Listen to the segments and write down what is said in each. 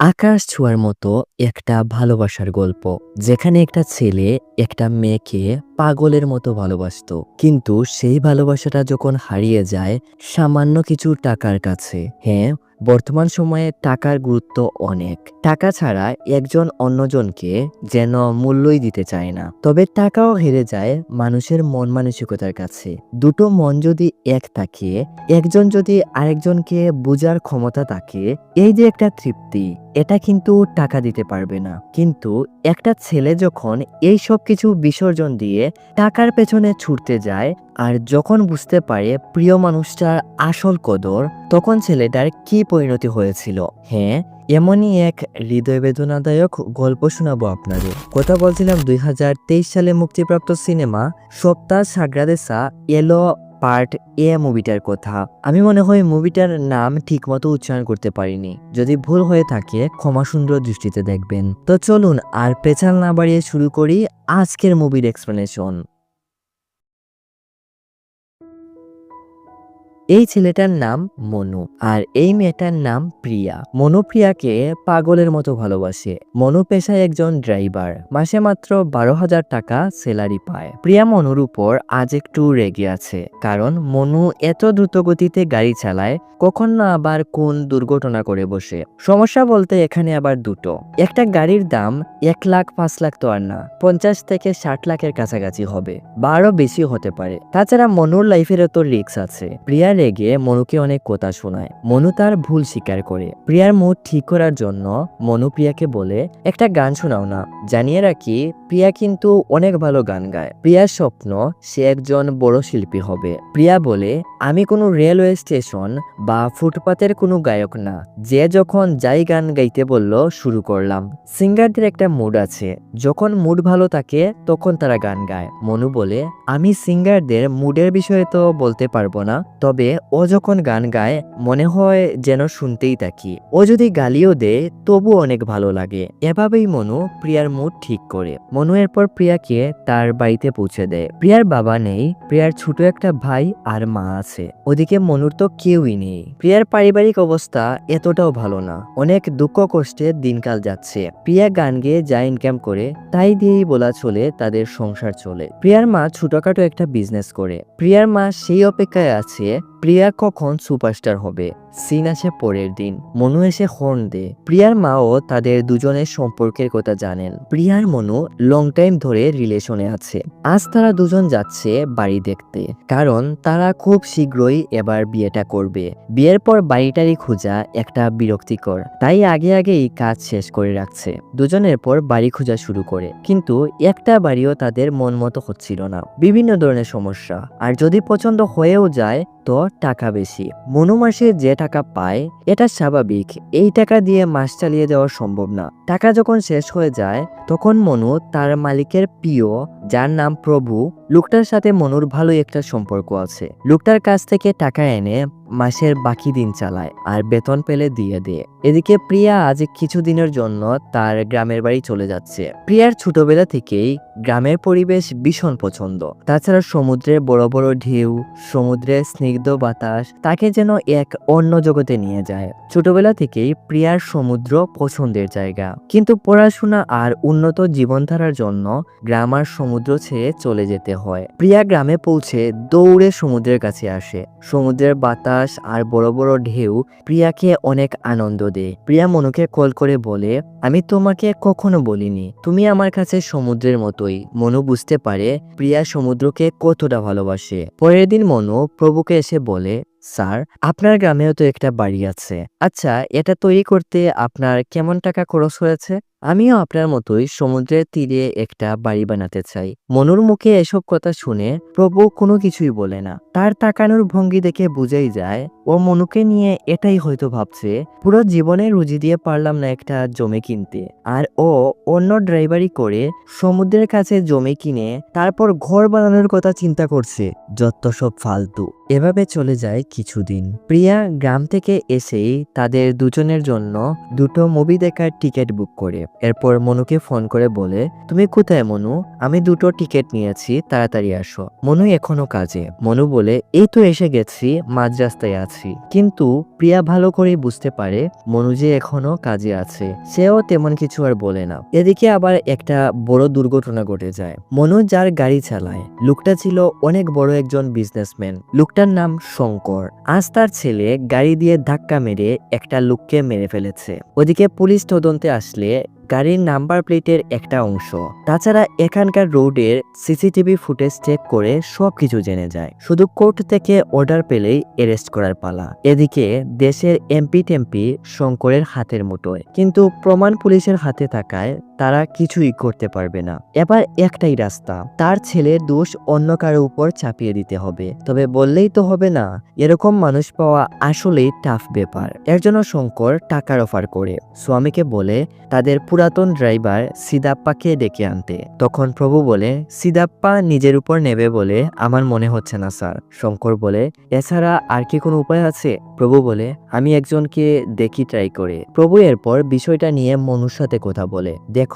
আকাশ ছোঁয়ার মতো একটা ভালোবাসার গল্প, যেখানে একটা ছেলে একটা মেয়েকে পাগলের মতো ভালোবাসত। কিন্তু সেই ভালোবাসাটা যখন হারিয়ে যায়, সামান্য কিছু টাকার কাছে। হ্যাঁ বর্তমান সময়ে টাকার গুরুত্ব অনেক। টাকা ছাড়া একজন অন্যজনকে যেন মূল্যই দিতে চায় না। তবে টাকাও হেরে যায় মানুষের মন মানসিকতার কাছে। দুটো মন যদি এক থাকে, একজন যদি আরেকজনকে বোঝার ক্ষমতা থাকে, এই যে একটা তৃপ্তি, এটা কিন্তু টাকা দিতে পারবে না। কিন্তু একটা ছেলে যখন এই সব কিছু বিসর্জন দিয়ে টাকার পেছনে ছুটতে যায় আর যখন বুঝতে পারে প্রিয় মানুষটার আসল কদর, তখন ছেলেটার কি পরিণতি হয়েছিল? হ্যাঁ এমনই এক হৃদয় বেদনাদায়ক গল্প শোনাবো আপনাদের। কথা বলছিলাম দুই হাজার তেইশ সালে মুক্তিপ্রাপ্ত সিনেমা সপ্তাহ সাগ্রাদেসা এলো পার্ট এ মুভিটার কথা। আমি মনে হয় মুভিটার নাম ঠিকমতো উচ্চারণ করতে পারিনি। যদি ভুল হয়ে থাকে, ক্ষমা সুন্দর দৃষ্টিতে দেখবেন। তো চলুন, আর পেছাল না বাড়িয়ে শুরু করি আজকের মুভির এক্সপ্লেনেশন এই ছেলেটার নাম মনু আর এই মেয়েটার নাম প্রিয়া। মনু প্রিয়াকে পাগলের মতো ভালোবাসে। মনু পেশায় একজন ড্রাইভার। মাসে মাত্র বারো হাজার টাকা স্যালারি পায়। প্রিয়া মনুর উপর আজ একটু রেগে আছে। কারণ মনু এত দ্রুত গতিতে গাড়ি চালায়, কখন না আবার কোন দুর্ঘটনা করে বসে। সমস্যা বলতে এখানে আবার দুটো। একটা গাড়ির দাম এক লাখ, পাঁচ লাখ তো আর না, পঞ্চাশ থেকে ষাট লাখের কাছাকাছি হবে। বা আরও বেশি হতে পারে। তাছাড়া মনুর লাইফেরও তো রিক্স আছে। প্রিয়া রেগে মনুকে অনেক কথা শোনায়। মনু তার ভুল স্বীকার করে। প্রিয়ার মুড ঠিক করার জন্য মনু প্রিয়াকে বলে, একটা গান শোনাও না। জানিয়ে রাখি প্রিয়া কিন্তু অনেক ভালো গান গায়। প্রিয়ার স্বপ্ন, সে একজন বড় শিল্পী হবে। প্রিয়া বলে, আমি কোনো রেলওয়ে স্টেশন বা ফুটপাতের কোনো গায়ক না। যে যখন যাই গান গাইতে বলল, শুরু করলাম। সিঙ্গারদের একটা মুড আছে। যখন মুড ভালো থাকে, তখন তারা গান গায়। মনু বলে, আমি সিঙ্গারদের মুডের বিষয়ে তো বলতে পারব না। তবে ও যখন গান গায়, মনে হয় যেন শুনতেই থাকি। ও যদি গালিও দেয় তবু অনেক ভালো লাগে। এভাবেই মনু প্রিয়ার মুড ঠিক করে। মনু এরপর প্রিয়াকে তার বাড়িতে পৌঁছে দেয়। প্রিয়ার বাবা নেই, প্রিয়ার ছোট একটা ভাই আর মা আছে। ওদিকে মনুর তো কেউই নেই। প্রিয়ার পারিবারিক অবস্থা এতটাও ভালো না। অনেক দুঃখ কষ্টে দিনকাল যাচ্ছে। প্রিয়া গান গেয়ে যা ইনকাম করে, তাই দিয়েই বলা চলে তাদের সংসার চলে। প্রিয়ার মা ছোটখাটো একটা বিজনেস করে। প্রিয়ার মা সেই অপেক্ষায় আছে প্রিয়া কখন সুপারস্টার হবে? সিন আসে পরের দিন। মনু এসে হর্ন দে। প্রিয়ার মাও তাদের দুজনের সম্পর্কের কথা জানেন। প্রিয়ার মনু লং টাইম ধরে রিলেশনে আছে। আজ তারা দুজন যাচ্ছে বাড়ি দেখতে। কারণ তারা খুব শীঘ্রই এবার বিয়েটা করবে। বিয়ের পর বাড়িটারি খোঁজা একটা বিরক্তিকর। তাই আগে আগেই কাজ শেষ করে রাখছে। দুজনের পর বাড়ি খোঁজা শুরু করে। কিন্তু একটা বাড়িও তাদের মন মতো হচ্ছিল না। বিভিন্ন ধরনের সমস্যা। আর যদি পছন্দ হয়েও যায়, তো টাকা বেশি। মনোমাসে যে টাকা পায়, এটা স্বাভাবিক। এই টাকা দিয়ে মাস চালিয়ে দেওয়া সম্ভব না। টাকা যখন শেষ হয়ে যায়, তখন মনু তার মালিকের প্রিয় যার নাম প্রভু, লোকটার সাথে মনুর ভালোই একটা সম্পর্ক আছে। লোকটার কাছ থেকে টাকা এনে মাসের বাকি দিন চালায় আর বেতন পেলে দিয়ে দেয়। এদিকে প্রিয়া আজ কিছুদিনের জন্য তার গ্রামের বাড়ি চলে যাচ্ছে। প্রিয়ার ছোটবেলা থেকেই গ্রামের পরিবেশ ভীষণ পছন্দ। তাছাড়া সমুদ্রের বড় বড় ঢেউ সমুদ্রে স্নিগ্ধ বাতাস তাকে যেন এক অন্য জগতে নিয়ে যায়। ছোটবেলা থেকেই প্রিয়ার সমুদ্র পছন্দের জায়গা। কিন্তু পড়াশোনা আর উন্নত জীবনধারার জন্য গ্রাম আর সমুদ্র ছেড়ে চলে যেতে হয়। প্রিয়া গ্রামে পৌঁছে দৌড়ে সমুদ্রের কাছে আসে। সমুদ্রের বাতাস আর বড় বড় ঢেউ প্রিয়াকে অনেক আনন্দ দেয়। প্রিয়া মনুকে কল করে বলে, আমি তোমাকে কখনো বলিনি। তুমি আমার কাছে সমুদ্রের মতোই মনু বুঝতে পারে প্রিয়া সমুদ্রকে কতটা ভালোবাসে। পরের দিন মনু প্রভুকে এসে বলে, স্যার, আপনার গ্রামেও তো একটা বাড়ি আছে। আচ্ছা এটা তৈরি করতে আপনার কেমন টাকা খরচ হয়েছে? আমিও আপনার মতোই সমুদ্রের তীরে একটা বাড়ি বানাতে চাই। মনুর মুখে এসব কথা শুনে প্রভু কোনো কিছুই বলে না। তার তাকানোর ভঙ্গি দেখে বুঝাই যায়, ও মনুকে নিয়ে এটাই হয়তো ভাবছে, পুরো জীবনে রুজি দিয়ে পারলাম না একটা জমি কিনতে। আর ও অন্য ড্রাইভারি করে সমুদ্রের কাছে জমি কিনে তারপর ঘর বানানোর কথা চিন্তা করছে, যত সব ফালতু। এভাবে চলে যায় কিছুদিন। প্রিয়া গ্রাম থেকে এসেই তাদের দুজনের জন্য দুটো মুভি দেখার টিকিট বুক করে। এরপর মনুকে ফোন করে বলে, তুমি কোথায়, মনু? আমি দুটো টিকিট নিয়েছি, তাড়াতাড়ি আসো। মনু এখনও কাজে। মনু বলে, এই তো এসে গেছি মাঝ রাস্তায় আছি। কিন্তু প্রিয়া ভালো করে বুঝতে পারে, মনু যে এখনও কাজে আছে, সেও তেমন কিছু আর বলে না। এদিকে আবার একটা বড় দুর্ঘটনা ঘটে যায়। মনু যার গাড়ি চালায়, লোকটা ছিল অনেক বড় একজন বিজনেসম্যান লোকটার নাম শঙ্কর। আজ তার ছেলে গাড়ি দিয়ে ধাক্কা মেরে একটা লোককে মেরে ফেলেছে। ওদিকে পুলিশ তদন্তে আসলে গাড়ির নাম্বার প্লেটের একটা অংশ। তাছাড়া এখানকার রোডের সিসিটিভি ফুটেজ চেক করে সবকিছু জেনে যায়। শুধু কোর্ট থেকে অর্ডার পেলেই অ্যারেস্ট করার পালা। এদিকে দেশের এমপি টেম্পি শঙ্করের হাতের মুঠোয়। কিন্তু প্রমাণ পুলিশের হাতে থাকায় তারা কিছুই করতে পারবে না। এবার একটাই রাস্তা, তার ছেলের দোষ অন্য কারও উপর চাপিয়ে দিতে হবে। তবে বললেই তো হবে না, এরকম মানুষ পাওয়া আসলেই টাফ ব্যাপার। এর জন্য শঙ্কর টাকার অফার করে, স্বামীকে বলে, তাদের পুরাতন ড্রাইভার সিদাপ্পাকে ডেকে আনতে। তখন প্রভু বলে, সিদাপ্পা নিজের উপর নেবে বলে আমার মনে হচ্ছে না, স্যার। শঙ্কর বলে, এছাড়া আর কি কোনো উপায় আছে? প্রভু বলে, আমি একজনকে দেখি ট্রাই করে। প্রভু এরপর বিষয়টা নিয়ে মনুর সাথে কথা বলে। দেখো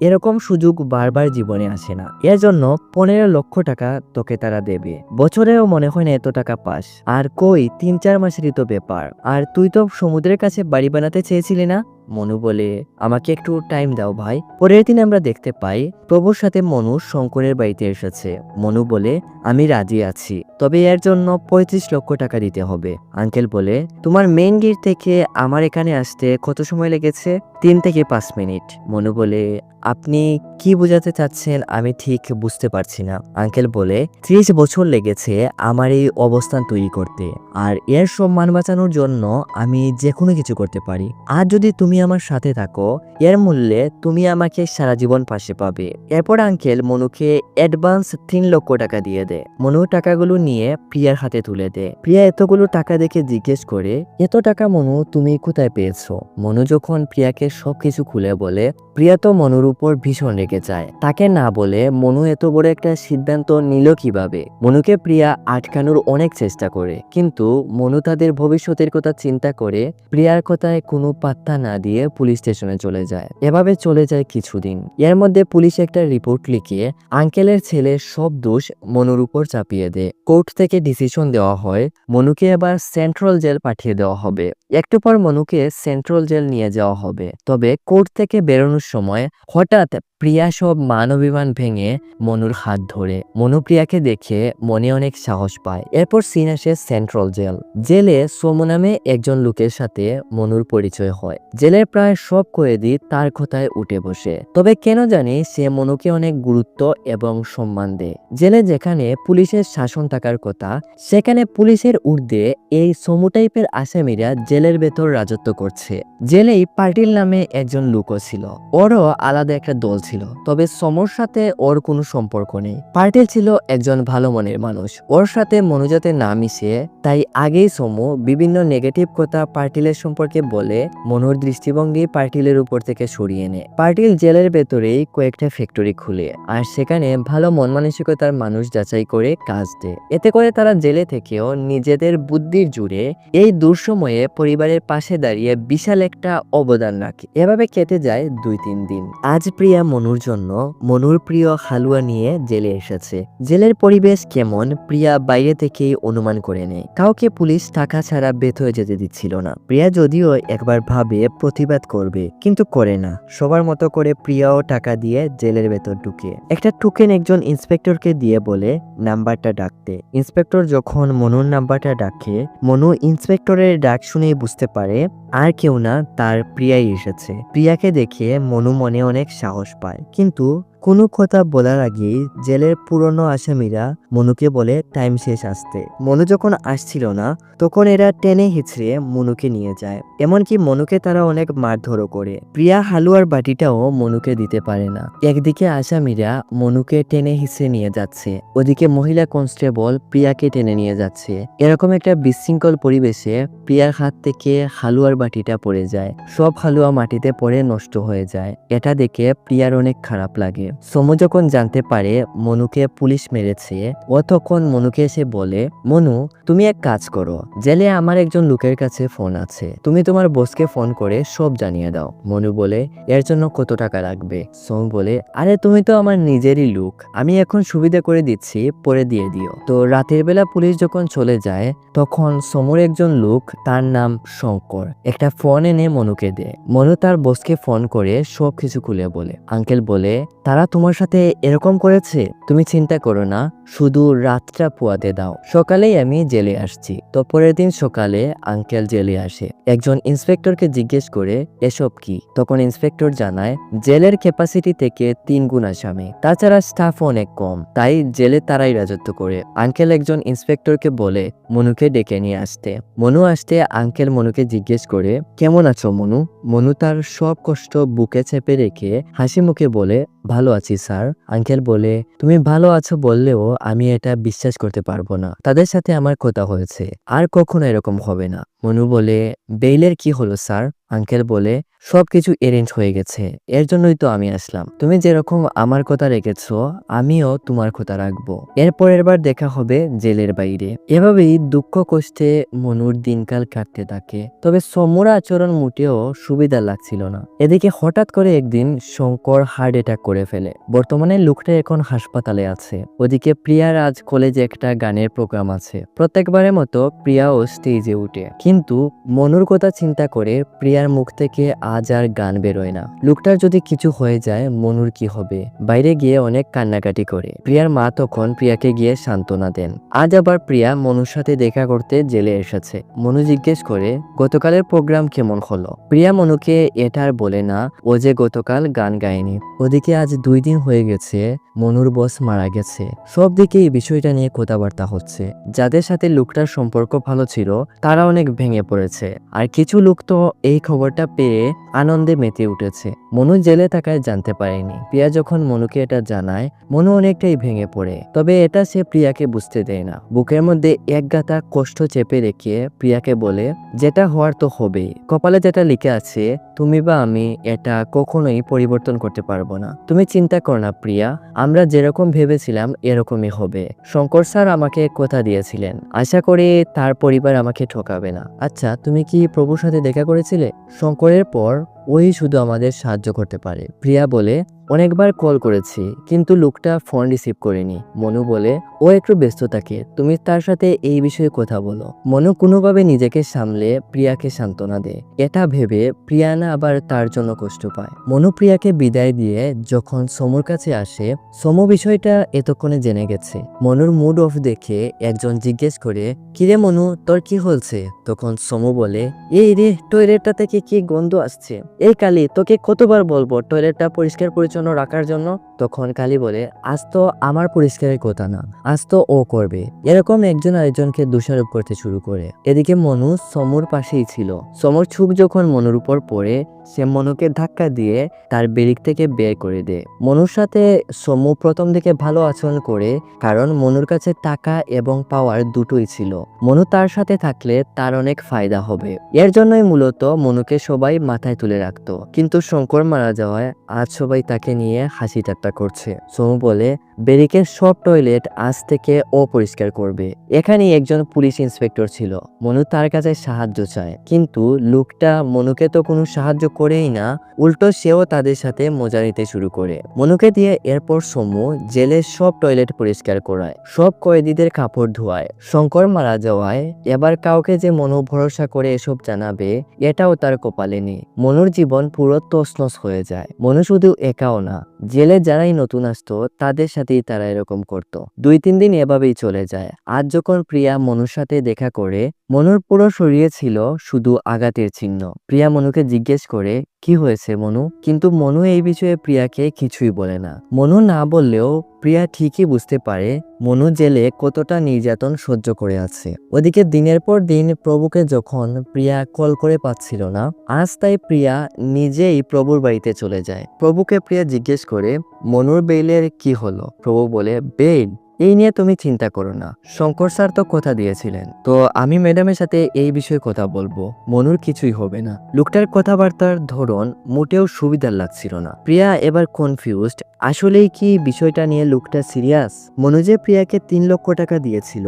এরকম সুযোগ বারবার জীবনে আসে না। এর জন্য পনেরো লক্ষ টাকা তোকে তারা দেবে। বছরেও মনে হয় না এত টাকা পাস। আর কই, তিন চার মাসেরই তো ব্যাপার। আর তুই তো সমুদ্রের কাছে বাড়ি বানাতে চেয়েছিলি না? মনু বলে, আমাকে একটু টাইম দাও ভাই। পরের দিন আমরা দেখতে পাই, প্রভুর সাথে মনু শঙ্করের বাড়িতে এসেছে। মনু বলে, আমি রাজি আছি, তবে এর জন্য পঁয়ত্রিশ লক্ষ টাকা দিতে হবে। আঙ্কেল বলে, তোমার মেন গেট থেকে আমার এখানে আসতে কত সময় লেগেছে? তিন থেকে পাঁচ মিনিট মনু বলে আপনি কি বোঝাতে চাচ্ছেন আমি ঠিক বুঝতে পারছি না। আঙ্কেল বলে, ত্রিশ বছর লেগেছে আমার এই অবস্থান তৈরি করতে, আর এর সম্মান বাঁচানোর জন্য আমি যে কোনো কিছু করতে পারি। আর যদি তুমি আমার সাথে থাকো, এর মূল্যে তুমি আমাকে সারা জীবন পাশে পাবে। এরপর আঙ্কেল মনুকে অ্যাডভান্স তিন লক্ষ টাকা দিয়ে দেয়। মনু টাকাগুলো নিয়ে প্রিয়ার হাতে তুলে দেয়। প্রিয়া এতগুলো টাকা দেখে জিজ্ঞেস করে, এত টাকা মনু তুমি কোথায় পেয়েছ? মনু যখন প্রিয়াকে সবকিছু খুলে বলে, প্রিয়া তো মনুর উপর ভীষণ রেগে যায়। তাকে না বলে মনু এত বড় একটা সিদ্ধান্ত নিল কীভাবে? মনুকে প্রিয়া আটকানোর অনেক চেষ্টা করে, কিন্তু মনু তাদের ভবিষ্যতের কথা চিন্তা করে প্রিয়ার কথায় কোনো পাত্তা না দিয়ে পুলিশ স্টেশনে চলে যায়। এভাবে চলে যায় কিছুদিন। এর মধ্যে পুলিশ একটা রিপোর্ট লিখে আঙ্কেলের ছেলের সব দোষ মনুর উপর চাপিয়ে দেয়। কোর্ট থেকে ডিসিশন দেওয়া হয়, মনুকে এবার সেন্ট্রাল জেল পাঠিয়ে দেওয়া হবে। একটু পর মনুকে সেন্ট্রাল জেল নিয়ে যাওয়া হবে। তবে কোর্ট থেকে বেরোনোর সময় হঠাৎ প্রিয়া সব মানবিমান ভেঙে মনুর হাত ধরে। মনু প্রিয়াকে দেখে মনে অনেক সাহস পায়। এরপর সিন আসে সেন্ট্রাল জেল। জেলে সোমু নামে একজন লোকের সাথে মনুর পরিচয় হয়। জেলের প্রায় সব কয়েদি তার কথায় উঠে বসে। তবে কেন জানি সে মনুকে অনেক গুরুত্ব এবং সম্মান দেয়। জেলে যেখানে পুলিশের শাসন থাকার কথা, সেখানে পুলিশের ঊর্ধ্বে এই সমু টাইপের আসামিরা জেলের ভেতর রাজত্ব করছে। জেলেই পার্টিল নামে একজন লোকও ছিল। ওরও আলাদা একটা দল ছিল তবে সমর সাথে ওর কোনো সম্পর্ক নেই। পার্টিল ছিল একজন ভালো মনের মানুষ। ওর সাথে মনোজাতে না মিশে, তাই আগেই সমু বিভিন্ন নেগেটিভ কথা পার্টিলের সম্পর্কে বলে মনোর দৃষ্টিভঙ্গি পার্টিলের উপর থেকে সরিয়ে নেয়। পার্টিল জেলের ভেতরেই কয়েকটা ফ্যাক্টরি খুলে, আর সেখানে ভালো মন মানসিকতার মানুষ যাচাই করে কাজ দেয়। এতে করে তারা জেলে থেকেও নিজেদের বুদ্ধির জুড়ে এই দুঃসময়ে পরিবারের পাশে দাঁড়িয়ে বিশাল একটা অবদান রাখে। এভাবে কেটে যায় দুই তিন দিন। আজ প্রিয়া মনুর জন্য মনুর প্রিয় হালুয়া নিয়ে জেলে এসেছে। জেলের পরিবেশ কেমন প্রিয়া বাইরে থেকেই অনুমান করে নেয়। কাউকে পুলিশ টাকা ছাড়া বেত হয়ে যেতে দিচ্ছিল না। প্রিয়া যদিও একবার ভাবে প্রতিবাদ করবে, কিন্তু করে না। সবার মতো করে প্রিয়াও টাকা দিয়ে জেলের ভেতর ঢুকে। একটা টোকেন একজন ইন্সপেক্টরকে দিয়ে বলে নাম্বারটা ডাকতে। ইন্সপেক্টর যখন মনুর নাম্বারটা ডাকে, মনু ইন্সপেক্টরের ডাক শুনেই বুঝতে পারে আর কেউ না, তার প্রিয়াই এসেছে। প্রিয়াকে দেখে মনু মনে অনেক সাহস পায়। কিন্তু কোনো কথা বলার আগেই জেলের পুরনো আসামিরা মনুকে বলে টাইম শেষ আসতে। মনু যখন আসছিল না, তখন এরা টেনে হিচড়ে মনুকে নিয়ে যায়। এমনকি মনুকে তারা অনেক মারধরও করে। প্রিয়া হালুয়ার বাটিটাও মনুকে দিতে পারে না। একদিকে আসামিরা মনুকে টেনে হিচড়ে নিয়ে যাচ্ছে, ওদিকে মহিলা কনস্টেবল প্রিয়াকে টেনে নিয়ে যাচ্ছে। এরকম একটা বিশৃঙ্খল পরিবেশে প্রিয়ার হাত থেকে হালুয়ার বাটিটা পড়ে যায়। সব হালুয়া মাটিতে পড়ে নষ্ট হয়ে যায়। এটা দেখে প্রিয়ার অনেক খারাপ লাগে। সমু যখন জানতে পারে মনুকে পুলিশ মেরেছে, ও তখন মনুকে এসে বলে, মনু, তুমি এক কাজ করো। জেলে আমার একজন লোকের কাছে ফোন আছে। তুমি তোমার বসকে ফোন করে সব জানিয়ে দাও। মনু বলে, এর জন্য কত টাকা লাগবে? সোম বলে, আরে, তুমি তো আমার নিজেরই লোক। আমি এখন সুবিধা করে দিচ্ছি, পরে দিয়ে দিও। তো রাতের বেলা পুলিশ যখন চলে যায়, তখন সমুর একজন লোক, তার নাম শঙ্কর, একটা ফোন এনে মনুকে দেয়। মনু তার বসকে ফোন করে সব কিছু খুলে বলে। আঙ্কেল বলে, তারা তোমার সাথে এরকম করেছে, তুমি চিন্তা করো না, শুধু রাতটা পোয়াতে দাও। সকালেই আমি জেলে আসছি। তো পরের দিন সকালে আঙ্কেল জেলে আসে। একজন ইন্সপেক্টরকে জিজ্ঞেস করে, এসব কি? তখন ইন্সপেক্টর জানায়, জেলের ক্যাপাসিটি থেকে তিন গুণ আসামি। তাছাড়া স্টাফ অনেক কম। তাই জেলে তারাই রাজত্ব করে। আঙ্কেল একজন ইন্সপেক্টরকে বলে, মনুকে ডেকে নিয়ে আসতে। মনু আসতে আঙ্কেল মনুকে জিজ্ঞেস করে, কেমন আছো মনু? মনু তার সব কষ্ট বুকে চেপে রেখে হাসি মুখে বলে, ভালো আছি, স্যার। আঙ্কেল বলে, তুমি ভালো আছো বললেও আমি এটা বিশ্বাস করতে পারব না। তাদের সাথে আমার কথা হয়েছে। আর কখনো এরকম হবে না। মনু বলে, বেইলের কি হলো, স্যার? আঙ্কেল বলে সবকিছু এরেঞ্জ হয়ে গেছে। এর জন্যই তো আমি আসলাম। তুমি যেরকম আমার কথা রেখেছো, আমিও তোমার কথা রাখব। এরপরের বার দেখা হবে জেলের বাইরে। এভাবেই দুঃখ কষ্টে মনুর দিনকাল কাটতে থাকে। তবে সমুর আচরণ মোটেও সুবিধা লাগছিল না। এদিকে হঠাৎ করে একদিন শঙ্কর হার্ট অ্যাটাক করে ফেলে। বর্তমানে লোকটা এখন হাসপাতালে আছে। ওদিকে প্রিয়ার আজ কলেজে একটা গানের প্রোগ্রাম আছে। প্রত্যেকবারের মতো প্রিয়াও স্টেজে উঠে। কিন্তু মনুর কথা চিন্তা করে প্রিয়ার মুখ থেকে আজ আর গান বেরোয় না। লোকটার যদি কিছু হয়ে যায়, মনুর কি হবে? বাইরে গিয়ে অনেক কান্নাকাটি করে। প্রিয়ার মা তখন প্রিয়াকে গিয়ে সান্ত্বনা দেন। আজ আবার প্রিয়া মনুর সাথে দেখা করতে জেলে এসেছে। মনু জিজ্ঞেস করে, গতকালের প্রোগ্রাম কেমন হলো? প্রিয়া মনুকে এটা আর বলে না, ও যে গতকাল গান গায়নি। ওদিকে আজ দুই দিন হয়ে গেছে, মনুর বস মারা গেছে। সব দিকে এই বিষয়টা নিয়ে কথাবার্তা হচ্ছে। যাদের সাথে লোকটার সম্পর্ক ভালো ছিল, তারা অনেক ভেঙে পড়েছে। আর কিছু লোক তো এই খবরটা পেয়ে আনন্দে মেতে উঠেছে। মনু জেলে থাকায় জানতে পারেনি। প্রিয়া যখন মনুকে এটা জানায়, মনু অনেকটাই ভেঙে পড়ে। তবে এটা সে প্রিয়াকে বুঝতে দেয় না। বুকের মধ্যে এক গাতা কষ্ট চেপে রেখে প্রিয়াকে বলে, যেটা হওয়ার তো হবেই। কপালে যেটা লিখে আছে, তুমি বা আমি এটা কখনোই পরিবর্তন করতে পারব না। তুমি চিন্তা কর না প্রিয়া, আমরা যেরকম ভেবেছিলাম, এরকমই হবে। শঙ্কর স্যার আমাকে কথা দিয়েছিলেন। আশা করি তার পরিবার আমাকে ঠকাবে না। আচ্ছা তুমি কি প্রভুর সাথে দেখা করেছিলে? শঙ্করের পর ওই শুধু আমাদের সাহায্য করতে পারে। প্রিয়া বলে অনেকবার কল করেছি, কিন্তু লোকটা ফোন রিসিভ করেনি। মনু বলে, ও একটু ব্যস্ত থাকে, তুমি তার সাথে এই বিষয়ে কথা বলো। মনু কোনোভাবে নিজেকে সামলে প্রিয়াকে সান্ত্বনা দেয়। এটা ভেবে প্রিয়া না আবার তার জন্য কষ্ট পায়। মনু প্রিয়াকে বিদায় দিয়ে যখন সমুর কাছে আসে, সমু বিষয়টা এতক্ষণে জেনে গেছে। মনুর মুড অফ দেখে একজন জিজ্ঞেস করে কিরে মনু, তোর কি হলছে তখন সমু বলে, এই রে টয়লেটটা থেকে কি গন্ধ আসছে? এই কালি, তোকে কতবার বলব টয়লেটটা পরিষ্কার পরিচ্ছন্ন রাখার জন্য তখন কালি বলে, আজ তো আমার পরিষ্কারের কথা না, আজ তো ও করবে। এরকম একজন আরেকজনকে দোষারোপ করতে শুরু করে। এদিকে মনু সমুর পাশেই ছিল। সমুর ছুপ যখন মনুর উপর পড়ে সে মনুকে ধাক্কা দিয়ে তার বেরিক থেকে বের করে দেয়। মনুর সাথে সমু প্রথম দিকে ভালো আচরণ করে, কারণ মনুর কাছে টাকা এবং পাওয়ার দুটোই ছিল। মনু তার সাথে থাকলে তার অনেক ফায়দা হবে। এর জন্যই মূলত মনুকে সবাই মাথায় তুলে রাখতো। কিন্তু শঙ্কর মারা যাওয়ায় আজ সবাই তাকে নিয়ে হাসি ঠাট্টা করছে। সমু বলে, বেরিকের সব টয়লেট আজ থেকে অপরিষ্কার করবে। এখানেই একজন পুলিশ ইন্সপেক্টর ছিল। মনু তার কাছে সাহায্য চায়। কিন্তু লোকটা মনুকে তো কোনো সাহায্য করেই না, উল্টো সেও তাদের সাথে মজা নিতে শুরু করে। মনুকে দিয়ে এরপর সমু জেলের সব টয়লেট পরিষ্কার করায়, সব কয়েদিদের কাপড় ধোয়ায়, শঙ্কর মারা যাওয়ায়। এবার কাউকে যে মনু ভরসা করে এসব জানাবে, এটাও তার কপালে নেই। মনুর জীবন পুরো তসনস হয়ে যায়। মনু শুধু একাও না জেলে যারাই নতুন আসতো, তাদের সাথেই তারা এরকম করত। দুই তিন দিন এভাবেই চলে যায়। আজ যখন প্রিয়া মনুর সাথে দেখা করে, মনুর পুরো শরীরে ছিল শুধু আঘাতের চিহ্ন। প্রিয়া মনুকে জিজ্ঞেস করে কি হয়েছে মনু? কিন্তু মনু এই বিষয়ে প্রিয়াকে কিছুই বলে না। মনু না বললেও প্রিয়া ঠিকই বুঝতে পারে মনু জেলে কতটা নির্যাতন সহ্য করে আছে। ওদিকে দিনের পর দিন প্রভুকে যখন প্রিয়া কল করে পাচ্ছিল না, আজ তাই প্রিয়া নিজেই প্রভুর বাড়িতে চলে যায়। প্রভুকে প্রিয়া জিজ্ঞেস করে, মনুর বেইলের কি হলো? প্রভু বলে, বেইল এই নিয়ে তুমি চিন্তা করো না। শঙ্কর স্যার তো কথা দিয়েছিলেন। তো আমি ম্যাডামের সাথে এই বিষয়ে কথা বলব। মনুর কিছুই হবে না। লোকটার কথাবার্তার ধরন মোটেও সুবিধার লাগছিল না। প্রিয়া এবার কনফিউজড আসলেই কি বিষয়টা নিয়ে লোকটা সিরিয়াস? মনোজে প্রিয়াকে তিন লক্ষ টাকা দিয়েছিল,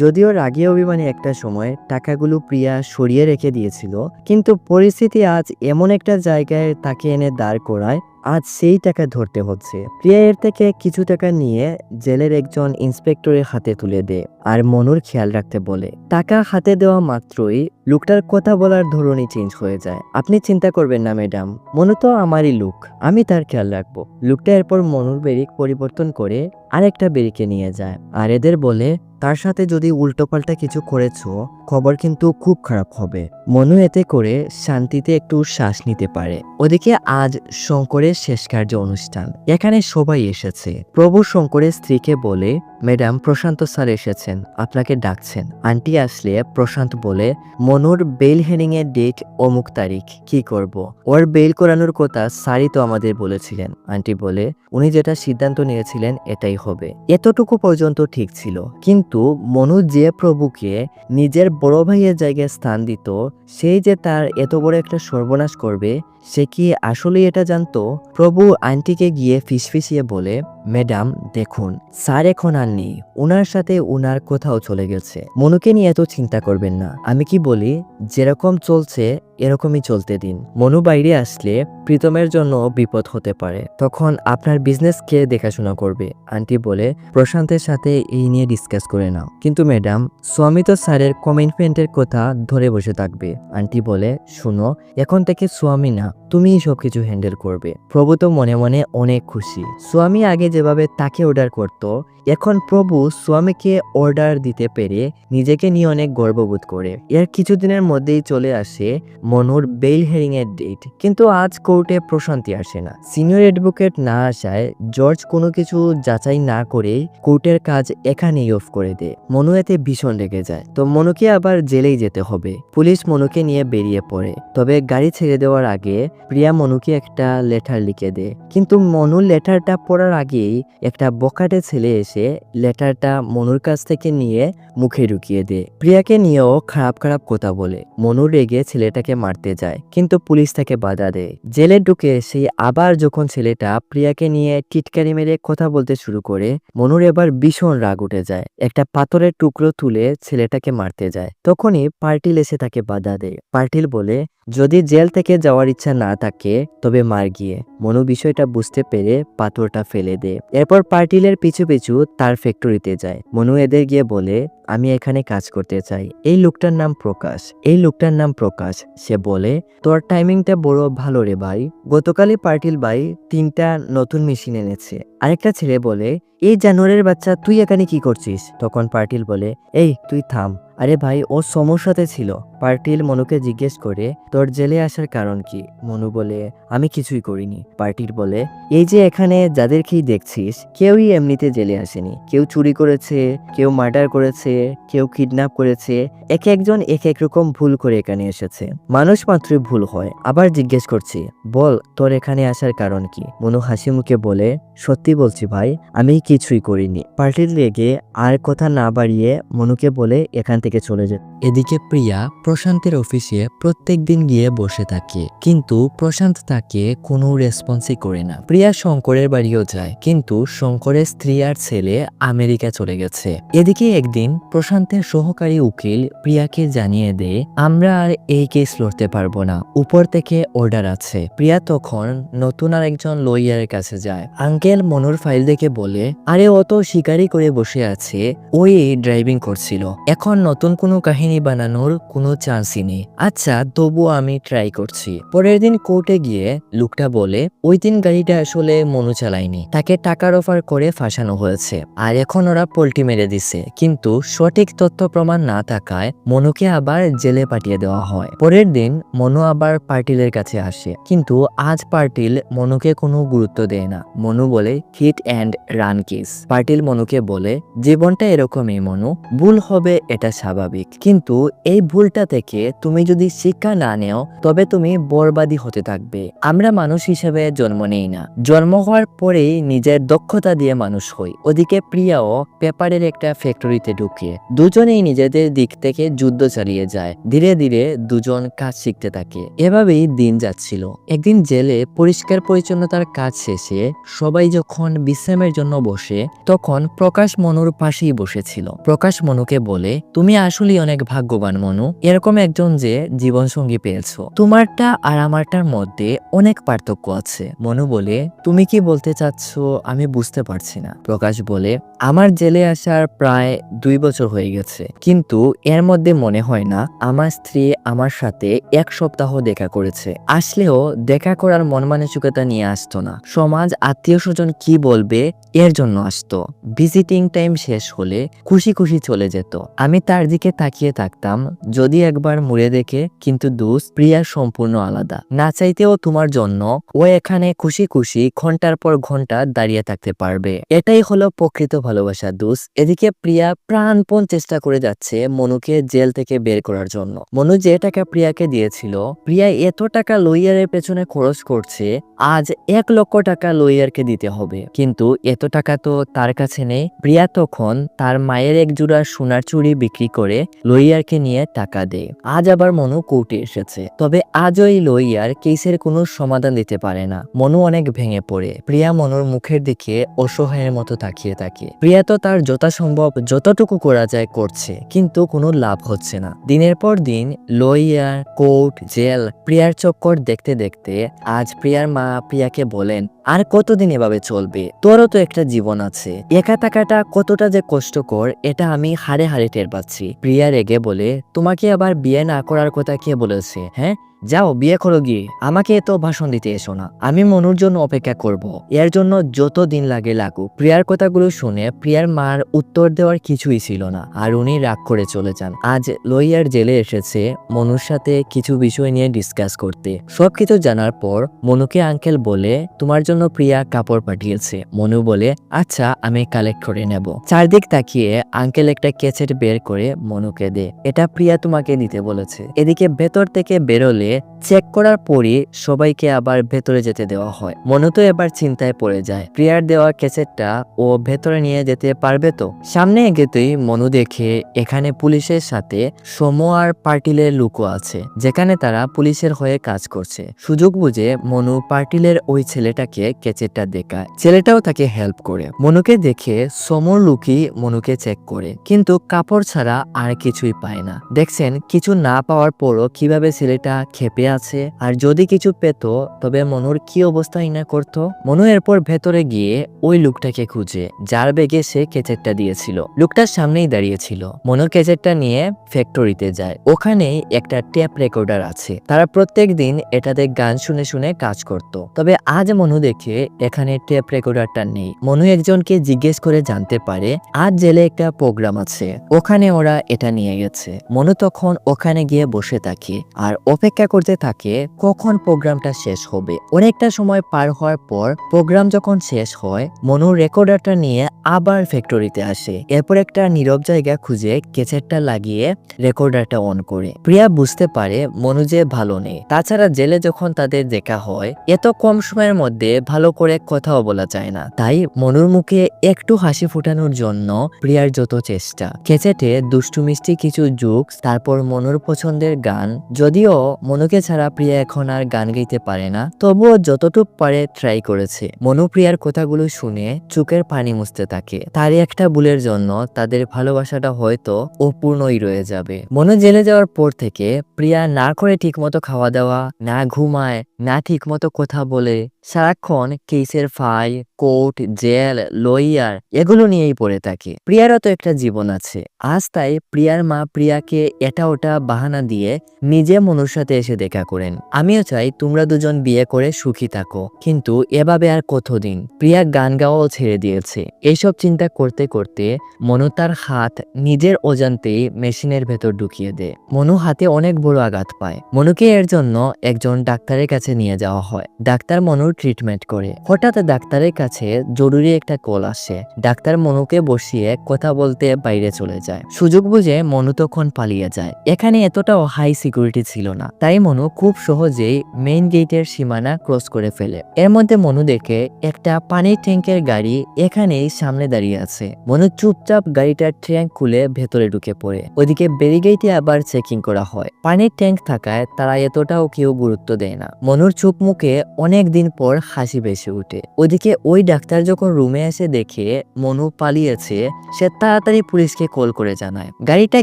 যদিও রাগে অভিমানে একটা সময় টাকাগুলো প্রিয়া সরিয়ে রেখে দিয়েছিল, কিন্তু পরিস্থিতি আজ এমন একটা জায়গায় তাকে এনে দাঁড় করায়, আজ সেই টাকা ধরতে হচ্ছে। প্রিয়া এর থেকে কিছু টাকা নিয়ে জেলের একজন ইন্সপেক্টরের হাতে তুলে দেয় আর মনুর খেয়াল রাখতে বলে, টাকা হাতে দেওয়া মাত্রই লোকটার কথা বলার ধরনই চেঞ্জ হয়ে যায়। আপনি চিন্তা করবেন না ম্যাডাম মনু তো আমারই লুক, আমি তার খেয়াল রাখব। লোকটা এরপর মনুর বেরিক পরিবর্তন করে আরেকটা বেরিকে নিয়ে যায়। আর এদের বলে, তার সাথে যদি উল্টোপাল্টা কিছু করেছ, খবর কিন্তু খুব খারাপ হবে। মনু এতে করে শান্তিতে একটু শ্বাস নিতে পারে। ওদিকে আজ শঙ্করের শেষ কার্য অনুষ্ঠান। এখানে সবাই এসেছে। প্রভু শঙ্করের স্ত্রীকে বলে, ম্যাডাম, প্রশান্ত স্যার এসেছেন। আপনাকে ডাকছেন। আন্টি আসলে প্রশান্ত বলে, মনুর বেল হেরিং এর ডেট অমুক তারিখ। কি করব। ওর বেল করানোর কথা স্যারই তো আমাদের বলেছিলেন। আন্টি বলে, উনি যেটা সিদ্ধান্ত নিয়েছিলেন, এটাই হবে। এতটুকু পর্যন্ত ঠিক ছিল। কিন্তু মনু যে প্রভুকে নিজের বড় ভাইয়ের জায়গায় স্থান দিত সেই যে তার এত বড় একটা সর্বনাশ করবে সে কি আসলেই এটা জানতো? প্রভু আন্টিকে গিয়ে ফিসফিসিয়ে বলে, ম্যাডাম, দেখুন, স্যার এখন আর নেই। ওনার সাথে ওনার কোথাও চলে গেছে। মনুকে নিয়ে এত চিন্তা করবেন না। আমি কি বলি, যেরকম চলছে, এরকমই চলতে দিন। মনু বাইরে আসলে প্রীতমের জন্য বিপদ হতে পারে। তখন আপনার বিজনেস কে দেখাশোনা করবে। আন্টি বলে, প্রশান্তের সাথে এই নিয়ে ডিসকাস করে নাও। কিন্তু ম্যাডাম, স্বামী তো স্যারের কমিটমেন্টের কথা ধরে বসে থাকবে। আন্টি বলে, শুনো, এখন থেকে স্বামী না তুমিই সবকিছু হ্যান্ডেল করবে। প্রভু তো মনে মনে অনেক খুশি। স্বামী আগে যেভাবে তাকে অর্ডার করত এখন প্রভু স্বামীকে অর্ডার দিতে পেরে নিজেকে নিয়ে অনেক গর্ববোধ করে। এর কিছুদিনের মধ্যেই চলে আসে মনুর বেল হেরিং এর ডেট কিন্তু আজ কোর্টে প্রশান্তি আসে না। সিনিয়র অ্যাডভোকেট না আসায় জর্জ কোনো কিছু যাচাই না করেই কোর্টের কাজ এখানেই অফ করে দেয়। মনু এতে ভীষণ রেগে যায়। তো মনুকে আবার জেলেই যেতে হবে। পুলিশ মনুকে নিয়ে বেরিয়ে পড়ে। তবে গাড়ি ছেড়ে দেওয়ার আগে প্রিয়া মনুকে একটা লেটার লিখে দেয়। কিন্তু মনু লেটারটা পড়ার আগেই একটা বকাটে ছেলে এসে লেটারটা মনুর কাছ থেকে নিয়ে মুখে ঢুকিয়ে দেয়। প্রিয়াকে নিয়েও খারাপ খারাপ কথা বলে। মনু রেগে ছেলেটাকে মারতে যায়, কিন্তু পুলিশ তাকে বাধা দেয়। জেলে ঢুকে এসে আবার যখন ছেলেটা প্রিয়াকে নিয়ে টিটকারি মেরে কথা বলতে শুরু করে, মনুর এবার ভীষণ রাগ উঠে যায়। একটা পাথরের টুকরো তুলে ছেলেটাকে মারতে যায়। তখনই পার্টিল এসে তাকে বাধা দেয়। পার্টিল বলে যদি জেল থেকে যাওয়ার ইচ্ছা না থাকে, তবে মার গিয়ে। মনু বিষয়টা বুঝতে পেরে পাথরটা ফেলে দে। এরপর পার্টিলের পিছু পিছু তার ফ্যাক্টরিতে যায়। মনু এদের গিয়ে বলে, আমি এখানে কাজ করতে চাই। এই লোকটার নাম প্রকাশ। এই লোকটার নাম প্রকাশ। সে বলে, তোর টাইমিংটা বড় ভালো রে ভাই। গতকালই পার্টিল ভাই তিনটা নতুন মেশিন এনেছে। আরেকটা ছেলে বলে এই জানোয়ারের বাচ্চা, তুই এখানে কি করছিস? তখন পার্টিল বলে, এই, তুই থাম। আরে ভাই, ও সমস্যাতে ছিল। পার্টিল মনুকে জিজ্ঞেস করে, তোর জেলে আসার কারণ কি? মনু বলে, আমি কিছুই করিনি। পার্টিল বলে, এই যে এখানে যাদেরকেই দেখছিস, কেউই এমনিতে জেলে আসেনি। কেউ চুরি করেছে, কেউ মার্ডার করেছে, কেউ কিডন্যাপ করেছে। এক একজন এক এক রকম ভুল করে এখানে এসেছে। মানুষ মাত্রই ভুল হয়। আবার জিজ্ঞেস করছি, বল, তোর এখানে আসার কারণ কি? মনু হাসি মুখে বলে, সত্যি বলছি ভাই, আমি কিছুই করিনি। পার্টির লেগে আর কথা না বাড়িয়ে মনুকে বলে এখান থেকে চলে যেত। এদিকে প্রিয়া প্রশান্তের অফিসে প্রত্যেক দিন গিয়ে বসে থাকে। কিন্তু প্রশান্ত তাকে কোনো রেসপন্সই করে না। প্রিয়া শঙ্করের বাড়িও যায়, কিন্তু শঙ্করের স্ত্রী আর ছেলে আমেরিকা চলে গেছে। এদিকে একদিন প্রশান্তের সহকারী উকিল প্রিয়াকে জানিয়ে দেয়, আমরা আর এই কেস লড়তে পারব না। উপর থেকে অর্ডার আছে। প্রিয়া তখন নতুন আর একজন লয়ারের কাছে যায়। আঙ্কেল মনুর ফাইল দেখে বলে আরে অত শিকারি করে বসে আছে, ওই ড্রাইভিং করছিল। এখন নতুন কোনো কাহিনী বানানোর কোনো চান্সই নেই। আচ্ছা তবুও আমি ট্রাই করছি। পরের দিন কোর্টে গিয়ে লোকটা বলে, ওই দিন গাড়িটা আসলে মনু চালায়নি। তাকে টাকার অফার করে ফাঁসানো হয়েছে। আর এখন ওরা পোল্টি মেরে দিছে। কিন্তু সঠিক তথ্য প্রমাণ না থাকায় মনুকে আবার জেলে পাঠিয়ে দেওয়া হয়। পরের দিন মনু আবার পার্টিলের কাছে আসে। কিন্তু আজ পার্টিল মনুকে কোনো গুরুত্ব দেয় না। মনু বলে hit and run case please. Patil মনুকে বলে, জীবনটা এরকমই, মনু। ভুল হবে, এটা স্বাভাবিক। কিন্তু এই ভুলটা থেকে তুমি যদি শিক্ষা না নেও, তবে তুমি বরবাদী হতে থাকবে। আমরা মানুষ হিসেবে জন্ম নেই না। জন্ম হওয়ার পরেই নিজের দক্ষতা দিয়ে মানুষ হই। ওদিকে প্রিয়াও পেপারের একটা ফ্যাক্টরিতে ঢুকে। দুজনেই নিজেদের দিক থেকে যুদ্ধ চালিয়ে যায়। ধীরে ধীরে দুজন কাজ শিখতে থাকে। এভাবেই দিন যাচ্ছিল। একদিন জেলে পরিষ্কার পরিচ্ছন্নতার কাজ শেষে সবাই যখন বিশ্রামের জন্য বসে তখন প্রকাশ মনুর পাশেই বসেছিল। প্রকাশ মনুকে বলে, তুমি আসলেই অনেক ভাগ্যবান মনু। এরকম একজন যে জীবনসঙ্গী পেয়েছ। তোমারটা আর আমারটার মধ্যে অনেক পার্থক্য আছে। মনু বলে, তুমি কি বলতে চাচ্ছ? আমি বুঝতে পারছি না। প্রকাশ বলে, আমার জেলে আসার প্রায় দুই বছর হয়ে গেছে। কিন্তু এর মধ্যে মনে হয় না, আমার স্ত্রী আমার সাথে এক সপ্তাহ দেখা করেছে। আসলেও দেখা করার মন মানসিকতা নিয়ে আসতো না। সমাজ আত্মীয় স্বজন কি বলবে, এর জন্য আসতো। ভিজিটিং টাইম শেষ হলে খুশি খুশি চলে যেত। আমি তার দিকে তাকিয়ে থাকতাম, যদি একবার মুড়ে দেখে, কিন্তু দুস প্রিয়া সম্পূর্ণ আলাদা। না চাইতেও তোমার জন্য, ও এখানে খুশি খুশি ঘণ্টার পর ঘণ্টা দাঁড়িয়ে থাকতে পারবে। এটাই হলো প্রকৃত ভালোবাসা দুস এদিকে প্রিয়া প্রাণপণ চেষ্টা করে যাচ্ছে মনুকে জেল থেকে বের করার জন্য। মনু যে টাকা প্রিয়াকে দিয়েছিল, প্রিয়া এত টাকা লইয়ারের পেছনে খরচ করছে, আজ এক লক্ষ টাকা লইয়ারকে দিতে হবে। কিন্তু এত টাকা তো তার কাছে নেই। প্রিয়া তখন তার মায়ের এক জোড়া সোনার চুড়ি বিক্রি করে লইয়ারকে নিয়ে টাকা দেয়। আজ আবার মনু কোর্টে এসেছে। তবে আজ ওই লইয়ার কেসের কোনো সমাধান দিতে পারে না। মনু অনেক ভেঙে পড়ে। প্রিয়া মনুর মুখের দিকে অসহায়ের মতো তাকিয়ে থাকে। প্রিয়া তো তার যথাসম্ভব যতটুকু করা যায় করছে, কিন্তু কোনো লাভ হচ্ছে না। দিনের পর দিন লইয়ার, কোর্ট, জেল, প্রিয়ার চক্কর দেখতে দেখতে আজ প্রিয়ার মা প্রিয়াকে বলেন আর কতদিন এভাবে চলবে? তোরও তো একটা জীবন আছে। একা থাকাটা কতটা যে কষ্টকর, এটা আমি হারে হারে টের পাচ্ছি। প্রিয়া রেগে বলে, তোমাকে আবার বিয়ে না করার কথা কে বলেছে হ্যাঁ? যাও বিয়ে করো গিয়ে, আমাকে এত ভাষণ দিতে এসো না। আমি মনুর জন্য অপেক্ষা করব। এর জন্য যত দিন লাগে লাগুক, প্রিয়ার কথাগুলো শুনে প্রিয়ার মার উত্তর দেওয়ার কিছুই ছিল না, আর উনি রাগ করে চলে যান। আজ লইয়ার জেলে এসেছে মনুর সাথে কিছু বিষয় নিয়ে ডিসকাস করতে। সবকিছু জানার পর মনুকে আঙ্কেল বলে, তোমার জন্য প্রিয়া কাপড় পাঠিয়েছে। মনু বলে আচ্ছা আমি কালেক্ট করে নেব। চারদিক তাকিয়ে আঙ্কেল একটা ক্যাসেট বের করে মনুকে দে, এটা প্রিয়া তোমাকে দিতে বলেছে। এদিকে ভেতর থেকে বেরোলে え চেক করার পরই সবাইকে আবার ভেতরে যেতে দেওয়া হয়। মনু তো এবার চিন্তায় পড়ে যায়। প্রিয়ার দেওয়া ক্যাসেটটা ও ভেতরে নিয়ে যেতে পারবে তো? সামনে এগেতেই মনু দেখে এখানে পুলিশের সাথে সোম আর পার্টিলের লুকো আছে, যেখানে তারা পুলিশের হয়ে কাজ করছে। সুযোগ বুঝে মনু পার্টিলের ওই ছেলেটাকে ক্যাচেটটা দেখায়। ছেলেটাও তাকে হেল্প করে। মনুকে দেখে সমর লুকি মনুকে চেক করে, কিন্তু কাপড় ছাড়া আর কিছুই পায় না। দেখছেন, কিছু না পাওয়ার পরও কীভাবে ছেলেটা খেপে আছে, আর যদি কিছু পেত, তবে মনুর কি অবস্থা না করত? মনু এরপর ভেতরে গিয়ে ওই লোকটাকে খুঁজে, যার বেগে সে কেচেটটা দিয়েছিল। লোকটার সামনেই দাঁড়িয়েছিল। মনু কেচেটটা নিয়ে ফ্যাক্টরিতে যায়। ওখানে একটা ট্যাপ রেকর্ডার আছে। তারা প্রত্যেক দিন এটাতে গান শুনে শুনে কাজ করত। তবে আজ মনু দেখে এখানে টেপ রেকর্ডারটা নেই। মনু একজনকে জিজ্ঞেস করে জানতে পারে, আজ জেলে একটা প্রোগ্রাম আছে। ওখানে ওরা এটা নিয়ে গেছে। মনু তখন ওখানে গিয়ে বসে থাকে, আর অপেক্ষা করতে থাকে, কখন প্রোগ্রামটা শেষ হবে? অনেকটা সময় পার হওয়ার পর প্রোগ্রাম যখন শেষ হয়, মনু রেকর্ডারটা নিয়ে আবার ফ্যাক্টরিতে আসে। এরপর একটা নীরব জায়গা খুঁজে কেচেটটা লাগিয়ে রেকর্ডারটা অন করে। প্রিয়া বুঝতে পারে মনু যে ভালো নেই। তাছাড়া জেলে যখন তাদের দেখা হয়, এত কম সময়ের মধ্যে ভালো করে কথাও বলা যায় না। তাই মনুর মুখে একটু হাসি ফোটানোর জন্য প্রিয়ার যত চেষ্টা। কেচেটে দুষ্টু মিষ্টি কিছু যুগ, তারপর মনুর পছন্দের গান, যদিও মনুকে ছাড়া প্রিয়া এখন আর গান গাইতে পারে না। তবুও যতটুকু পারে ট্রাই করেছে। মনুপ্রিয়ার কথাগুলো শুনে চোখের পানি মুছতে থাকে। তারই একটা ভুলের জন্য তাদের ভালোবাসাটা হয়তো অপূর্ণই রয়ে যাবে। মনে জেলে যাওয়ার পর থেকে প্রিয়া না করে ঠিকমতো খাওয়া দাওয়া, না ঘুমায় না ঠিকমতো কথা বলে সারাক্ষণ কেসের ফাইল, কোর্ট, জেল লইয়ার এগুলো নিয়েই পড়ে থাকে। প্রিয়ারও তো একটা জীবন আছে। আজ তাই প্রিয়ার মা প্রিয়াকে এটা ওটা বাহানা দিয়ে নিজে মনুর সাথে এসে দেখা করেন। আমিও চাই তোমরা দুজন বিয়ে করে সুখী থাকো। কিন্তু এভাবে আর কতদিন? প্রিয়া গান গাওয়াও ছেড়ে দিয়েছে। এইসব চিন্তা করতে করতে মনু তার হাত নিজের অজান্তেই মেশিনের ভেতর ঢুকিয়ে দেয়। মনু হাতে অনেক বড় আঘাত পায়। মনুকে এর জন্য একজন ডাক্তারের কাছে কাছে নিয়ে যাওয়া হয়। ডাক্তার মনুর ট্রিটমেন্ট করে। হঠাৎ ডাক্তারের কাছে জরুরি একটা কল আসে। ডাক্তার মনুকে বসিয়ে কথা বলতে বাইরে চলে যায়। সুযোগ বুঝে মনু তখন পালিয়ে যায়। এখানে এতটাও হাই সিকিউরিটি ছিল না। তাই মনু খুব সহজেই মেইন গেটের সীমানা ক্রস করে ফেলে। এর মধ্যে মনু দেখে একটা পানির ট্যাঙ্কের গাড়ি এখানেই সামনে দাঁড়িয়ে আছে। মনু চুপচাপ গাড়িটার ট্যাঙ্ক খুলে ভেতরে ঢুকে পড়ে। ওদিকে ব্যারিগেটে আবার চেকিং করা হয়। পানির ট্যাঙ্ক থাকায় তারা এতটাও কেউ গুরুত্ব দেয় না। মনুর চুপ মুখে অনেক দিন পর হাসি ভেসে উঠে। ওদিকে ওই ডাক্তার যখন রুমে এসে দেখে মনু পালিয়েছে, সে তাড়াতাড়ি পুলিশকে কল করে জানায়। গাড়িটা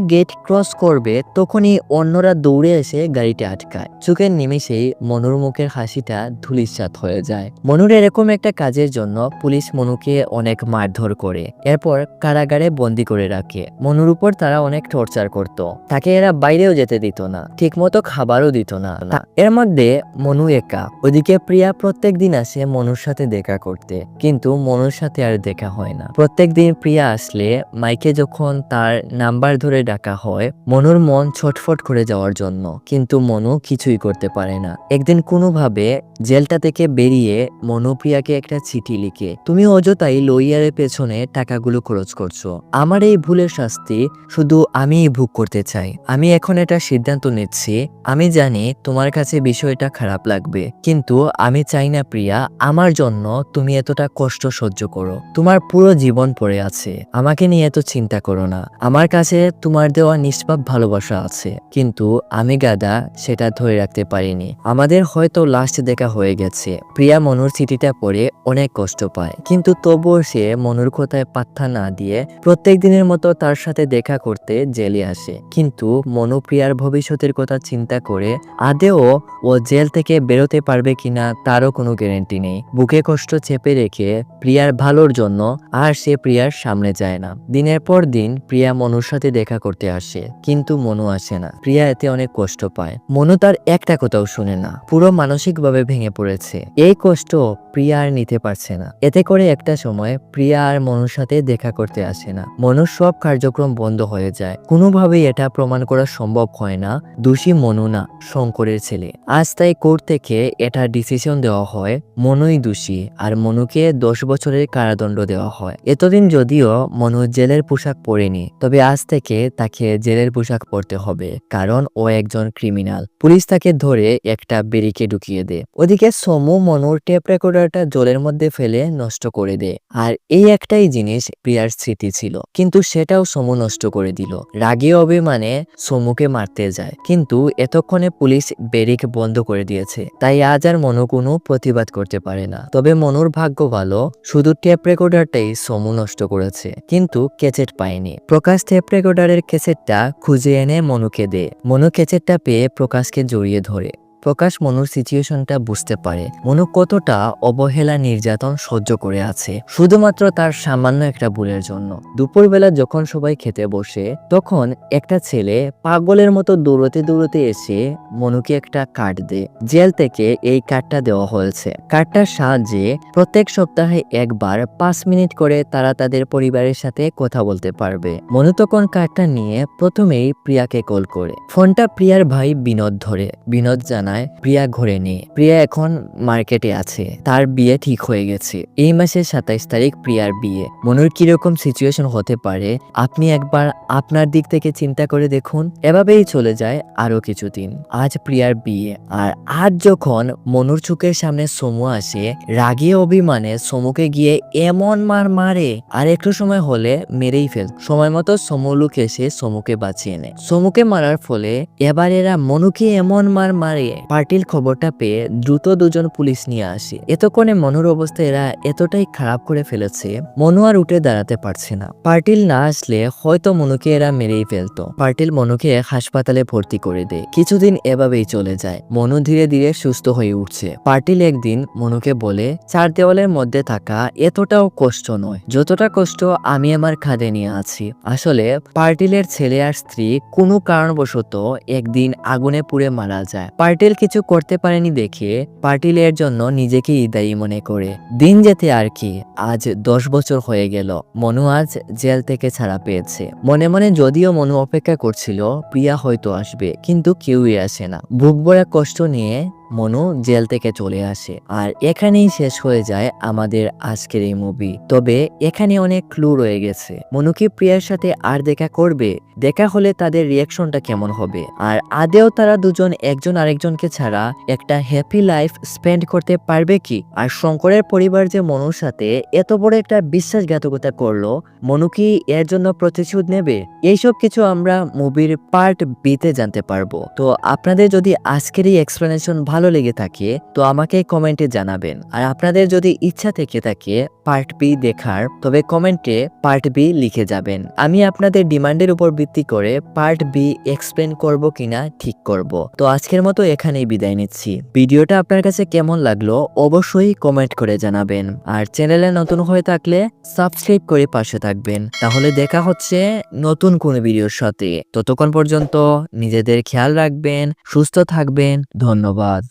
গেট ক্রস করবে, তখনই অন্যরা দৌড়ে এসে গাড়িটা আটকায়। চোখের নিমেষেই মনুর মুখের হাসিটা ধুলিসাৎ হয়ে যায়। মনুর এরকম একটা কাজের জন্য পুলিশ মনুকে অনেক মারধর করে। এরপর কারাগারে বন্দি করে রাখে। মনুর উপর তারা অনেক টর্চার করত। তাকে এরা বাইরেও যেতে দিত না। ঠিকমতো খাবারও দিত না। এর মধ্যে মনু একা। ওদিকে প্রিয়া প্রত্যেক দিন আসে মনুর সাথে দেখা করতে। কিন্তু মনুর সাথে আর দেখা হয় না। প্রত্যেক দিন প্রিয়া আসলে মাইকে যখন তার নাম্বার ধরে ডাকা হয়, মনুর মন ছটফট করে যাওয়ার জন্য। কিন্তু মনু কিছুই করতে পারে না। একদিন কোনোভাবে জেলটা থেকে বেরিয়ে মনু প্রিয়াকে একটা চিঠি লিখে, তুমি অযথাই লইয়ারের পেছনে টাকাগুলো খরচ করছ। আমার এই ভুলের শাস্তি শুধু আমিই ভোগ করতে চাই। আমি এখন এটা সিদ্ধান্ত নিচ্ছি। আমি জানি তোমার কাছে বিষয়টা খারাপ লাগবে। কিন্তু আমি চাই না প্রিয়া, আমার জন্য তুমি এতটা কষ্ট সহ্য করো। তোমার পুরো জীবন পড়ে আছে। আমাকে নিয়ে এত চিন্তা করো না। আমার কাছে তোমার দেওয়া নিষ্পাপ ভালোবাসা আছে। কিন্তু আমি গাদা, সেটা ধরে রাখতে পারিনি। আমাদের হয়তো লাস্ট দেখা হয়ে গেছে। প্রিয়া মনুর চিঠিটা পড়ে অনেক কষ্ট পায়। কিন্তু তবুও সে মনুর কথায় পাত্তা না দিয়ে প্রত্যেক দিনের মতো তার সাথে দেখা করতে জেলে আসে। কিন্তু মনু প্রিয়ার ভবিষ্যতের কথা চিন্তা করে আদেও ও জেল থেকে বেরোতে পারবে কিনা তারও কোনো গ্যারেন্টি নেই। বুকে কষ্ট চেপে রেখে প্রিয়ার ভালোর জন্য আর সে প্রিয়ার সামনে যায় না। দিনের পর দিন প্রিয়া মনুর সাথে দেখা করতে আসে, কিন্তু মনু আসে না। প্রিয়া এতে অনেক কষ্ট পায়। মনু তার একটা কথাও শুনে না। পুরো মানসিকভাবে ভেঙে পড়েছে। এই কষ্ট প্রিয়া আর নিতে পারছে না। এতে করে একটা সময় প্রিয়া আর মনুর সাথে দেখা করতে আসে না। মনুর সব কার্যক্রম বন্ধ হয়ে যায়। কোনোভাবেই এটা প্রমাণ করা সম্ভব হয় না। দোষী মনু না, শঙ্করের ছেলে। আজ তাই কোর্ট থেকে এটা ডিসিশন দেওয়া হয় মনুই দোষী আর মনুকে দশ বছরের কারাদণ্ড দেওয়া হয়। এতদিন যদিও মনু জেলের পোশাক পরেনি, তবে আজ থেকে তাকে জেলের পোশাক পরতে হবে, কারণ ও একজন ক্রিমিনাল পুলিশ তাকে ধরে একটা বেরিকে ঢুকিয়ে দেয়। ওদিকে সমু মনুর টেপ রেকর্ডারটা জলের মধ্যে ফেলে নষ্ট করে দেয়। আর এই একটাই জিনিস প্রিয়ার স্মৃতি ছিল, কিন্তু সেটাও সমু নষ্ট করে দিল। রাগে অভিমানে সমুকে মারতে যায়, কিন্তু এতক্ষণে পুলিশ বেরিক বন্ধ করে দিয়েছে। তাই আজ আর মনু কোনো প্রতিবাদ করতে পারে না। তবে মনুর ভাগ্য ভালো, শুধু টেপ রেকর্ডারটাই সমু নষ্ট করেছে, কিন্তু ক্যাচেট পায়নি। প্রকাশ টেপ রেকর্ডারের ক্যাচেটটা খুঁজে এনে মনুকে দে। মনু ক্যাচেটটা পেয়ে প্রকাশকে জড়িয়ে ধরে। প্রকাশ মনুর সিচুয়েশনটা বুঝতে পারে। মনু কতটা অবহেলা, নির্যাতন সহ্য করে আছে। শুধুমাত্র তার সামান্য একটা ভুলের জন্য। দুপুরবেলা যখন সবাই খেতে বসে, তখন একটা ছেলে পাগলের মতো দৌড়তে দৌড়তে এসে মনুকে একটা কার্ড দেয়। জেল থেকে এই কার্ডটা দেওয়া হয়েছে। কার্ডটার সাহায্যে প্রত্যেক সপ্তাহে একবার পাঁচ মিনিট করে তারা তাদের পরিবারের সাথে কথা বলতে পারবে। মনু তখন কার্ডটা নিয়ে প্রথমেই প্রিয়াকে কল করে। ফোনটা প্রিয়ার ভাই বিনোদ ধরে। বিনোদ জানায় প্রিয়া ঘরে নেই প্রিয়া এখন মার্কেটে আছে। তার বিয়ে ঠিক হয়ে গেছে। এই মাসের সাতাইশ তারিখ প্রিয়ার বিয়ে। মনুর কীরকম সিচুয়েশন হতে পারে, আপনি একবার আপনার দিক থেকে চিন্তা করে দেখুন। এভাবেই চলে যায় আরও কিছুদিন। আজ প্রিয়ার বিয়ে। আর আজ যখন মনুর চোখের সামনে সমু আসে, রাগে অভিমানে সমুকে গিয়ে এমন মার মারে। আর একটু সময় হলে মেরেই ফেল। সময় মতো সমু লোক এসে সমুকে বাঁচিয়ে নেয়। সমুকে মারার ফলে এবার এরা মনুকে এমন মার মারে। পার্টির খবরটা পেয়ে দ্রুত দুজন পুলিশ নিয়ে আসে। এতক্ষণে মনুর অবস্থা এরা এতটাই খারাপ করে ফেলেছে, মনু আর উঠে দাঁড়াতে পারছে না। পার্টিল না আসলে হয়তো মনুকে এরা মেরেই ফেলতো। পার্টিল মনুকে হাসপাতালে ভর্তি করে দেয়। কিছুদিন এভাবেই চলে যায়। মনু ধীরে ধীরে সুস্থ হয়ে উঠছে। পার্টিল একদিন মনুকে বলে, চার দেওয়ালের মধ্যে থাকা এতটাও কষ্ট নয়। যতটা কষ্ট আমি আমার খাদে নিয়ে আছি। আসলে পার্টিলের ছেলে আর স্ত্রী কোনো কারণবশত একদিন আগুনে পুড়ে মারা যায়। পার্টিল কিছু করতে পারেনি দেখে পাটিলের জন্য নিজেকে ইদায়ী মনে করে। দিন যেতে আর কি, আজ দশ বছর হয়ে গেল, মনু আজ জেল থেকে ছাড়া পেয়েছে। মনে মনে যদিও মনু অপেক্ষা করছিল, প্রিয়া হয়তো আসবে, কিন্তু কেউই আসে না। বুক কষ্ট নিয়ে মনু জেল থেকে চলে আসে আর এখানেই শেষ হয়ে যায় আমাদের আজকের এই মুভি তবে এখানে অনেক ক্লু রয়ে গেছে। মনু কি প্রিয়ার সাথে আর দেখা করবে? দেখা হলে তাদের রিয়াকশনটা কেমন হবে? আর আদেও তারা দুজন একজন আরেকজনকে ছাড়া একটা হ্যাপি লাইফ স্পেন্ড করতে পারবে কি? আর শঙ্করের পরিবার যে মনুর সাথে এত বড় একটা বিশ্বাসঘাতকতা করল, মনু কি এর জন্য প্রতিশোধ নেবে? এইসব কিছু আমরা মুভির পার্ট বিতে জানতে পারব। তো আপনাদের যদি আজকের এই এক্সপ্লেনেশন ভালো লেগে থাকে, তো আমাকে কমেন্টে জানাবেন। আর আপনাদের যদি ইচ্ছা থেকে থাকে পার্ট বি দেখার, তবে কমেন্টে পার্ট বি লিখে যাবেন। আমি আপনাদের ডিমান্ডের উপর ভিত্তি করে পার্ট বি এক্সপ্লেন করব কিনা ঠিক করব। তো আজকের মতো এখানেই বিদায় নিচ্ছি। ভিডিওটা আপনার কাছে কেমন লাগল অবশ্যই কমেন্ট করে জানাবেন। আর চ্যানেলে নতুন হয়ে থাকলে সাবস্ক্রাইব করে পাশে থাকবেন। তাহলে দেখা হচ্ছে নতুন কোনো ভিডিওর সাথে। ততক্ষণ পর্যন্ত নিজেদের খেয়াল রাখবেন, সুস্থ থাকবেন। ধন্যবাদ।